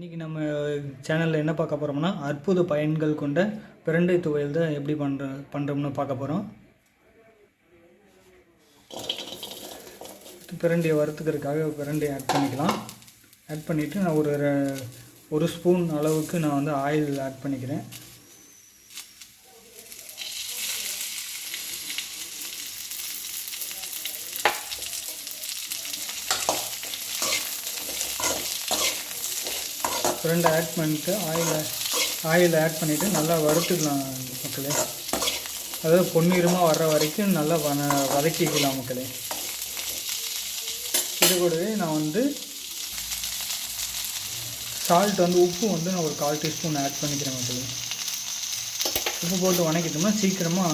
இன்றைக்கி நம்ம சேனலில் என்ன பார்க்க போகிறோம்னா அற்புத பயன்கள் கொண்ட பிரண்டை துவையல் தான் எப்படி பண்ணுற பண்ணுறோம்னு பார்க்க போகிறோம் பிரண்டையை வறுத்துக்கிறதுக்காக பிரண்டையை ஆட் பண்ணிக்கலாம். ஆட் பண்ணிவிட்டு நான் ஒரு ஒரு ஸ்பூன் அளவுக்கு நான் வந்து ஆயில் ஆட் பண்ணிக்கிறேன். ரெண்டு ஆட் பண்ணிட்டு ஆயில் ஆயில் ஆட் பண்ணிவிட்டு நல்லா வறுத்துக்கலாம் மக்களே. அதாவது பொன்னிறமாக வர்ற வரைக்கும் நல்லா வன வதக்கிக்கலாம் மக்களே. இது கூடவே நான் வந்து சால்ட் வந்து உப்பு வந்து நான் ஒரு கால் டீஸ்பூன் ஆட் பண்ணிக்கிறேன் மக்களே. உப்பு போட்டு வணக்கிட்டோம்னா சீக்கிரமாக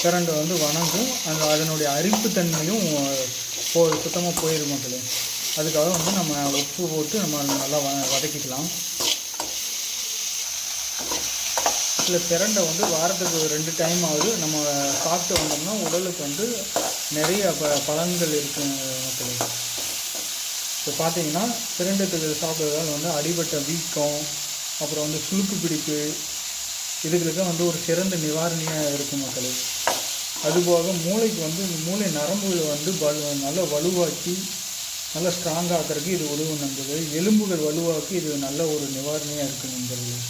பிரண்டை வந்து வணங்கும். அந்த அதனுடைய அரிப்பு தன்மையும் போ சுத்தமாக போயிடும் மக்களே. அதுக்காக வந்து நம்ம உப்பு போட்டு நம்ம நல்லா வ வதக்கிக்கலாம். இல்லை பிரண்டை வந்து வாரத்துக்கு ரெண்டு டைம் ஆகுது. நம்ம சாப்பிட்டு வந்தோம்னா உடலுக்கு வந்து நிறைய ப பலன்கள் இருக்கு மக்களே. இப்போ பார்த்தீங்கன்னா பிரண்டை சாப்பிட்றதால் வந்து அடிபட்ட வீக்கம் அப்புறம் வந்து சுழுக்கு பிடிப்பு இதுகளுக்கு வந்து ஒரு சிறந்த நிவாரணியாக இருக்கும் மக்களே. அதுபோக மூளைக்கு வந்து இந்த மூளை நரம்புகளை வந்து வலு நல்லா வலுவாக்கி நல்லா ஸ்ட்ராங் ஆக்கிறதுக்கு இது உதவும் நண்பர்கள். எலும்புகள் வலுவாக்கி இது நல்ல ஒரு நிவாரணியாக இருக்குது நண்பர்கள்.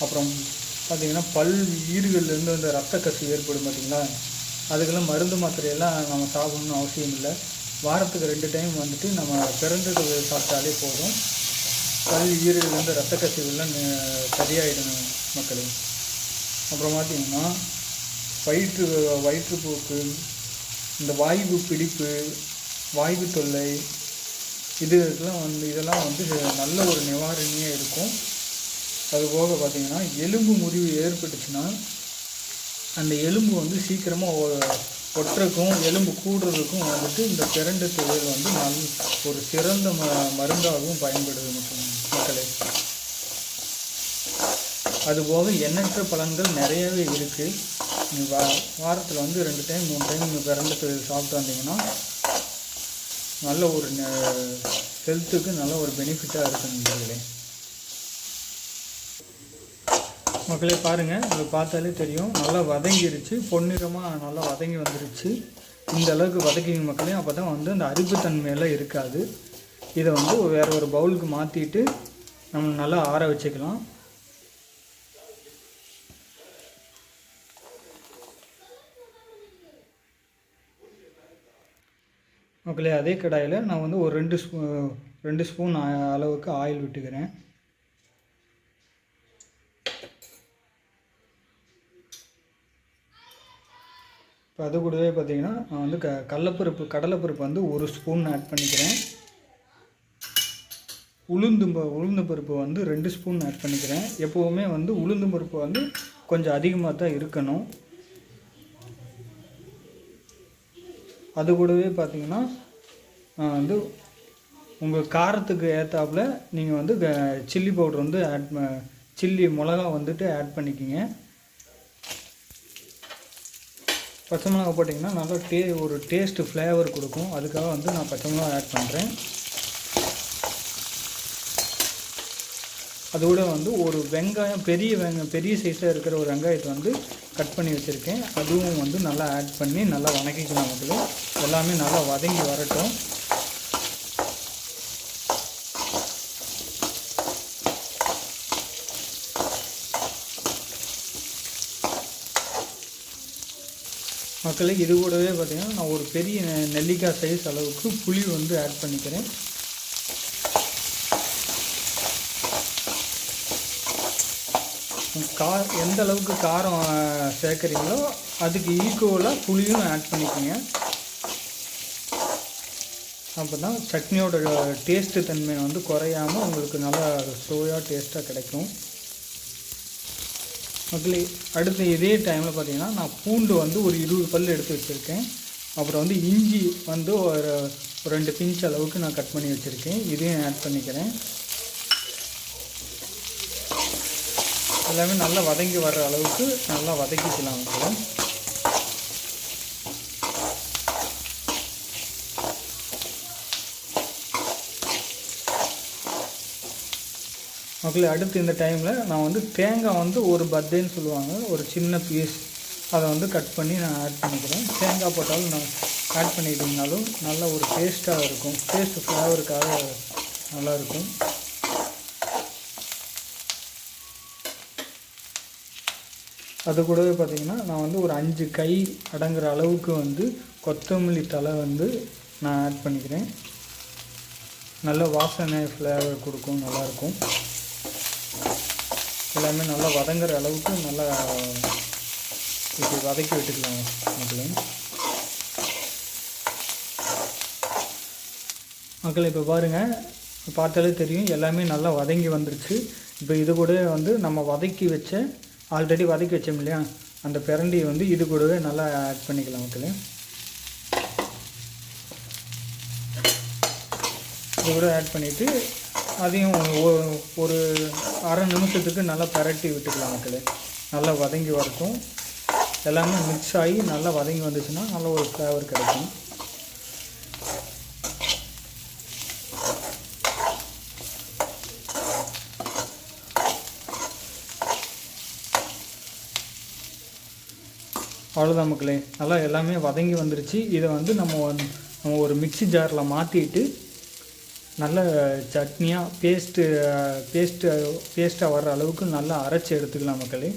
அப்புறம் பார்த்தீங்கன்னா பல் ஈறுகள்லேருந்து அந்த ரத்த கசிவு ஏற்படும் பார்த்தீங்களா அதுக்கெல்லாம் மருந்து மாத்திரையெல்லாம் நம்ம சாப்பிடணும்னு அவசியம் இல்லை. வாரத்துக்கு ரெண்டு டைம் வந்துட்டு நம்ம பிறந்தது சாப்பிட்டாலே போதும். பல் ஈறுகள்லேருந்து ரத்த கசிவுலாம் நி- சரியாயிடும் மக்களே. அப்புறம் பார்த்தீங்கன்னா வயிற்று வயிற்றுப்போக்கு இந்த வாய்வு பிடிப்பு வாய்வு தொல்லை இது இதெல்லாம் வந்து இதெல்லாம் வந்து நல்ல ஒரு நிவாரணியாக இருக்கும். அதுபோக பார்த்திங்கன்னா எலும்பு முறிவு ஏற்பட்டுச்சுன்னா அந்த எலும்பு வந்து சீக்கிரமாக ஒட்டுறக்கும் எலும்பு கூடுறதுக்கும் வந்துட்டு இந்த பிரண்டு தொழில் வந்து நல் ஒரு சிறந்த ம மருந்தாகவும் பயன்படுது மக்கள் மக்களே. அதுபோக எண்ணற்ற பலன்கள் நிறையவே இருக்குது வா வாரத்தில் வந்து ரெண்டு டைம் மூணு டைம் நீங்கள் பிரண்டு தொழில் சாப்பிட்டு வந்தீங்கன்னா நல்ல ஒரு ஹெல்த்துக்கு நல்ல ஒரு பெனிஃபிட்டாக இருக்கும் நண்பர்களே. மக்களே பாருங்கள் இதை பார்த்தாலே தெரியும். நல்லா வதங்கிருச்சு. பொன்னிறமாக நல்லா வதங்கி வந்துருச்சு. இந்த அளவுக்கு வதக்கிங்க மக்களே. அப்போ தான் வந்து அந்த அரிப்புத்தன்மையெல்லாம் இருக்காது. இதை வந்து வேறு ஒரு பவுலுக்கு மாற்றிட்டு நம்ம நல்லா ஆற வச்சுக்கலாம். ஓகே அதே கடாயில் நான் வந்து ஒரு ரெண்டு ஸ்பூ ரெண்டு ஸ்பூன் அளவுக்கு ஆயில் விட்டுக்கிறேன். இப்போ அது கூடவே பார்த்தீங்கன்னா நான் வந்து க கடலப்பருப்பு கடலைப்பருப்பு வந்து ஒரு ஸ்பூன் ஆட் பண்ணிக்கிறேன். உளுந்து ப- உளுந்து பருப்பு வந்து ரெண்டு ஸ்பூன் ஆட் பண்ணிக்கிறேன். எப்போவுமே வந்து உளுந்து பருப்பு வந்து கொஞ்சம் அதிகமாக தான் இருக்கணும். அது கூடவே பார்த்தீங்கன்னா நான் வந்து உங்கள் காரத்துக்கு ஏற்றாப்புல நீங்கள் வந்து சில்லி பவுடர் வந்து ஆட் சில்லி மிளகா வந்துட்டு ஆட் பண்ணிக்கிங்க. பச்சை மிளகா போட்டிங்கன்னா நல்லா டே ஒரு டேஸ்ட்டு ஃப்ளேவர் கொடுக்கும். அதுக்காக வந்து நான் பச்சை மிளகா ஆட் பண்ணுறேன் அதோட வந்து ஒரு வெங்காயம் பெரிய வெங்க பெரிய சைஸாக இருக்கிற ஒரு வெங்காயத்தை வந்து கட் பண்ணி வச்சுருக்கேன். அதுவும் வந்து நல்லா ஆட் பண்ணி நல்லா வதக்கிக்கலாம் வந்து எல்லாமே நல்லா வதங்கி வரட்டும். மக்களே இது கூடவே பார்த்திங்கன்னா நான் ஒரு பெரிய நெல்லிக்காய் சைஸ் அளவுக்கு புளி வந்து ஆட் பண்ணிக்கிறேன். கா எந்த அளவுக்கு காரம் சேர்க்குறீங்களோ அதுக்கு ஈக்குவலாக புளியும் ஆட் பண்ணிக்கோங்க. அப்போ தான் சட்னியோட டேஸ்ட்டு தன்மை வந்து குறையாமல் உங்களுக்கு நல்லா சுவையாக டேஸ்ட்டாக கிடைக்கும். மக்களே அடுத்து இதே டைமில் பார்த்தீங்கன்னா நான் பூண்டு வந்து ஒரு இருபது பல் எடுத்து வச்சுருக்கேன். அப்புறம் வந்து இஞ்சி வந்து ஒரு ரெண்டு பிஞ்ச் அளவுக்கு நான் கட் பண்ணி வச்சுருக்கேன். இதையும் ஆட் பண்ணிக்கிறேன். எல்லாமே நல்லா வதங்கி வர்ற அளவுக்கு நல்லா வதக்கிக்கலாம் மக்களே மக்களே அடுத்து இந்த டைமில் நான் வந்து தேங்காய் வந்து ஒரு பத்தேன்னு சொல்லுவாங்க ஒரு சின்ன பீஸ் அதை வந்து கட் பண்ணி நான் ஆட் பண்ணிக்கிறேன். தேங்காய் போட்டாலும் நான் ஆட் பண்ணிக்கிட்டிங்கனாலும் நல்ல ஒரு டேஸ்ட்டாக இருக்கும். டேஸ்ட் ஃப்ளேவருக்காக நல்லாயிருக்கும் அது கூடவே பார்த்திங்கன்னா நான் வந்து ஒரு அஞ்சு கை அடங்குற அளவுக்கு வந்து கொத்தமல்லி தலை வந்து நான் ஆட் பண்ணிக்கிறேன். நல்ல வாசனை ஃப்ளேவர் கொடுக்கும் நல்லாயிருக்கும். எல்லாமே நல்லா வதங்குற அளவுக்கு நல்லா இப்படி வதக்கி விட்டுக்கலாம் மக்களே. மக்கள் இப்போ பாருங்கள் பார்த்தாலே தெரியும் எல்லாமே நல்லா வதங்கி வந்துருச்சு. இப்போ இது கூட வந்து நம்ம வதக்கி வச்ச ஆல்ரெடி வதக்கி வச்சோம் இல்லையா? அந்த பிரண்டியை வந்து இது கூடவே நல்லா ஆட் பண்ணிக்கலாம் மக்களே. இது கூட ஆட் பண்ணிவிட்டு அதையும் ஒரு அரை நிமிஷத்துக்கு நல்லா பரட்டி விட்டுக்கலாம் மக்களே. நல்லா வதங்கி வரட்டும். எல்லாமே மிக்ஸ் ஆகி நல்லா வதங்கி வந்துச்சுன்னா நல்ல ஒரு ஃப்ளேவர் கிடைக்கும். அவ்வளோதான் மக்களே. நல்லா எல்லாமே வதங்கி வந்துருச்சு. இதை வந்து நம்ம நம்ம ஒரு மிக்ஸி ஜாரில் மாற்றிட்டு நல்ல சட்னியாக பேஸ்ட்டு பேஸ்ட்டு பேஸ்ட்டாக வர்ற அளவுக்கு நல்லா அரைச்சி எடுத்துக்கலாம் மக்களே.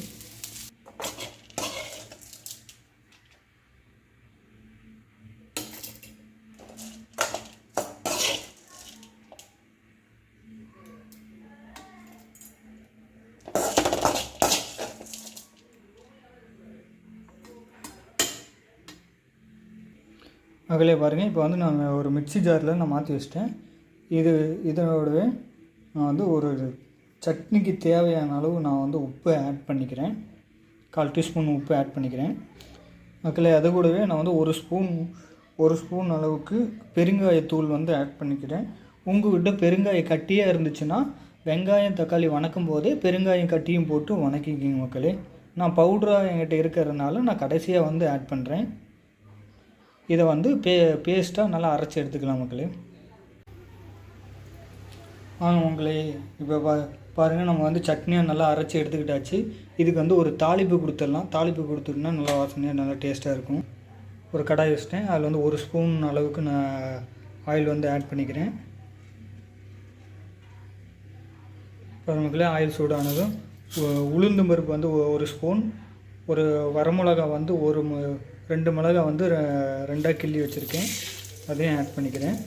மகளே பாருங்கள் இப்போ வந்து நான் ஒரு மிக்ஸி ஜாரில் நான் மாற்றி வச்சிட்டேன். இது இதோடவே நான் வந்து ஒரு சட்னிக்கு தேவையான அளவு நான் வந்து உப்பை ஆட் பண்ணிக்கிறேன். கால் டீஸ்பூன் உப்பு ஆட் பண்ணிக்கிறேன். மக்களே அது கூடவே நான் வந்து ஒரு ஸ்பூன் ஒரு ஸ்பூன் அளவுக்கு பெருங்காயத்தூள் வந்து ஆட் பண்ணிக்கிறேன். உங்கள்கிட்ட பெருங்காய கட்டியாக இருந்துச்சுன்னா வெங்காயம் தக்காளி வணக்கும் போதே பெருங்காயம் கட்டியும் போட்டு வணக்கிக்கிங்க மக்களே நான் பவுடராக என்கிட்ட இருக்கிறதுனால நான் கடைசியாக வந்து ஆட் பண்ணுறேன் இதை வந்து பே பேஸ்ட்டாக நல்லா அரைச்சி எடுத்துக்கலாம் மக்களே. வாங்க மக்களே இப்போ பா பாருங்கள் நம்ம வந்து சட்னியாக நல்லா அரைச்சி எடுத்துக்கிட்டாச்சு. இதுக்கு வந்து ஒரு தாளிப்பு கொடுத்துடலாம். தாளிப்பு கொடுத்துட்டோம்னா நல்லா வாசனையாக நல்லா டேஸ்ட்டாக இருக்கும். ஒரு கடாய் வச்சிட்டேன். அதில் வந்து ஒரு ஸ்பூன் அளவுக்கு நான் ஆயில் வந்து ஆட் பண்ணிக்கிறேன். பாருங்க ஆயில் சூடானதும் உளுந்து பருப்பு வந்து ஒரு ஸ்பூன் ஒரு வரமிளகா வந்து ஒரு ரெண்டு மிளகா வந்து ரெ- ரெண்டாக கிள்ளி வச்சுருக்கேன். அதையும் ஆட் பண்ணிக்கிறேன்.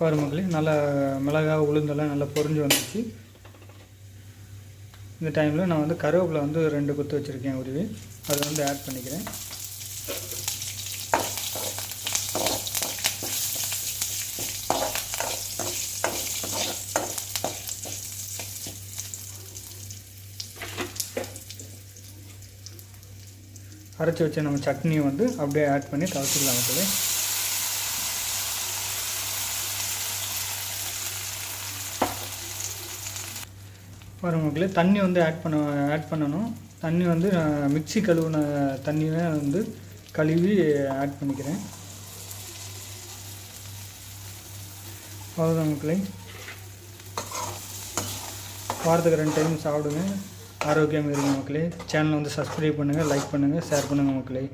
பாருமக்களே நல்லா மிளகா உளுந்தெல்லாம் நல்லா பொரிஞ்சு வந்துச்சு இந்த டைமில் நான் வந்து கருவேப்பிலை வந்து ரெண்டு குத்து வச்சுருக்கேன் உருவி. அதை வந்து ஆட் பண்ணிக்கிறேன். அரைச்சி வச்ச நம்ம சட்னியை வந்து அப்படியே ஆட் பண்ணி தவிர்த்துக்கலாம் மக்களே. பாருங்க மக்களே தண்ணி வந்து ஆட் பண்ண ஆட் பண்ணணும். தண்ணி வந்து நான் மிக்ஸி கழுவுன தண்ணியை வந்து கழுவி ஆட் பண்ணிக்கிறேன். அவ்வளோதான் மக்களே. வாரத்துக்கு ரெண்டு டைம் சாப்பிடுங்க. ஆரோக்கியம் இருங்க மக்களே. சேனலை வந்து சப்ஸ்கிரைப் பண்ணுங்கள் லைக் பண்ணுங்கள் ஷேர் பண்ணுங்கள் மக்களே.